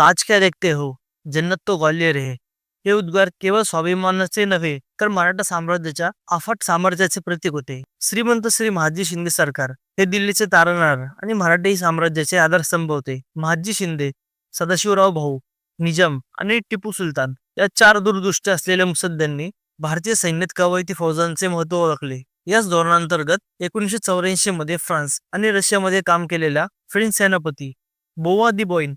ताज क्या देखते हो? जन्नत तो ग्वालियर आहे हे उद्गार केवळ स्वाभिमानाचे नव्हे तर मराठा साम्राज्याच्या अफाट सामर्थ्याचे प्रतीक होते. श्रीमंत श्री महाजी शिंदे सरकार हे दिल्लीचे तारणार आणि मराठी साम्राज्याचे आधारस्तंभ होते. महाजी शिंदे सदाशिवराव भाऊ निजाम आणि टिपू सुलतान या चार दूरदृष्ट असलेल्या मुसद्द्यांनी भारतीय सैन्यात कवायती फौजांचे महत्त्व ओळखले. याच धोरणांतर्गत एकोणीसशे चौऱ्याऐंशी मध्ये फ्रान्स आणि रशियामध्ये काम केलेल्या फ्रेंच सेनापती बोवा दी बॉईन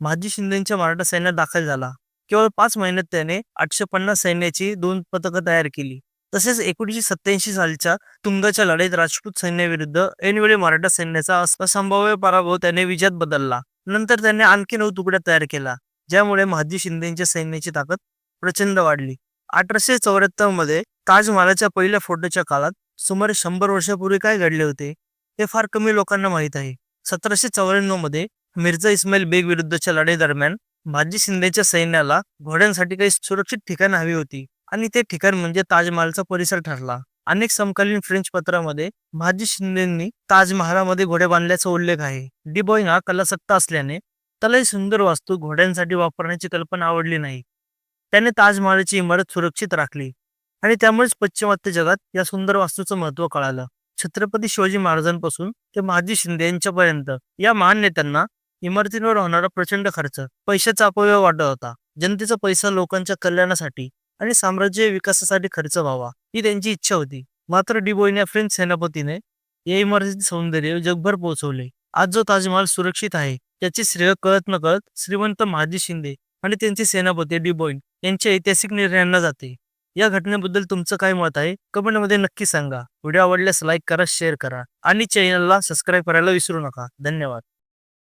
महाजी शिंदेच्या मराठा सैन्यात दाखल झाला. केवळ पाच महिन्यात त्याने आठशे पन्नास सैन्याची दोन पथकं तयार केली. तसेच एकोणीसशे सत्याऐंशी सालच्या तुंगाच्या लढाईत राजपूत सैन्याविरुद्ध ऐनवेळी मराठा सैन्याचा असंभाव्य पराभव त्याने विजयात बदलला. नंतर त्याने आणखी नऊ तुकड्या तयार केला ज्यामुळे महाजी शिंदेच्या सैन्याची ताकद प्रचंड वाढली. अठराशे चौऱ्याहत्तरमध्ये ताजमहालाच्या पहिल्या फोटोच्या काळात सुमारे शंभर वर्षापूर्वी काय घडले होते हे फार कमी लोकांना माहीत आहे. सतराशे चौऱ्याण्णवमध्ये मिर्झा इस्माईल बेग विरुद्धच्या लढाई दरम्यान महाजी शिंदेच्या सैन्याला घोड्यांसाठी काही सुरक्षित ठिकाण हवी होती आणि ते ठिकाण म्हणजे ताजमहालचा परिसर ठरला. अनेक समकालीन फ्रेंच पत्रामध्ये महाजी शिंदेंनी ताजमहालामध्ये घोडे बांधल्याचा उल्लेख आहे. डिबॉईंग हा कलासत्ता असल्याने त्याला ही सुंदर वास्तू घोड्यांसाठी वापरण्याची कल्पना आवडली नाही. त्याने ताजमहालाची इमारत सुरक्षित राखली आणि त्यामुळेच पश्चिमात्य जगात या सुंदर वास्तूचं महत्त्व कळालं. छत्रपती शिवाजी महाराजांपासून ते महाजी शिंदे यांच्यापर्यंत या महान नेत्यांना इमारतींवर होणारा प्रचंड खर्च पैशाचा अपव्यय वाटत होता. जनतेचा पैसा लोकांच्या कल्याणासाठी आणि साम्राज्य विकासासाठी खर्च व्हावा ही त्यांची इच्छा होती. मात्र डिबोईने या फ्रेंच सेनापतीने या इमारतीचे सौंदर्य जगभर पोहोचवले. आज जो ताजमहाल सुरक्षित आहे त्याचे श्रेय कळत न कळत श्रीमंत महाजी शिंदे आणि त्यांचे सेनापती डिबोईन यांच्या ऐतिहासिक निर्णयांना जाते. या घटनेबद्दल तुमचं काय मत आहे? कमेंटमध्ये नक्की सांगा. व्हिडिओ आवडल्यास लाईक करा शेअर करा आणि चॅनलला सबस्क्राईब करायला विसरू नका. धन्यवाद.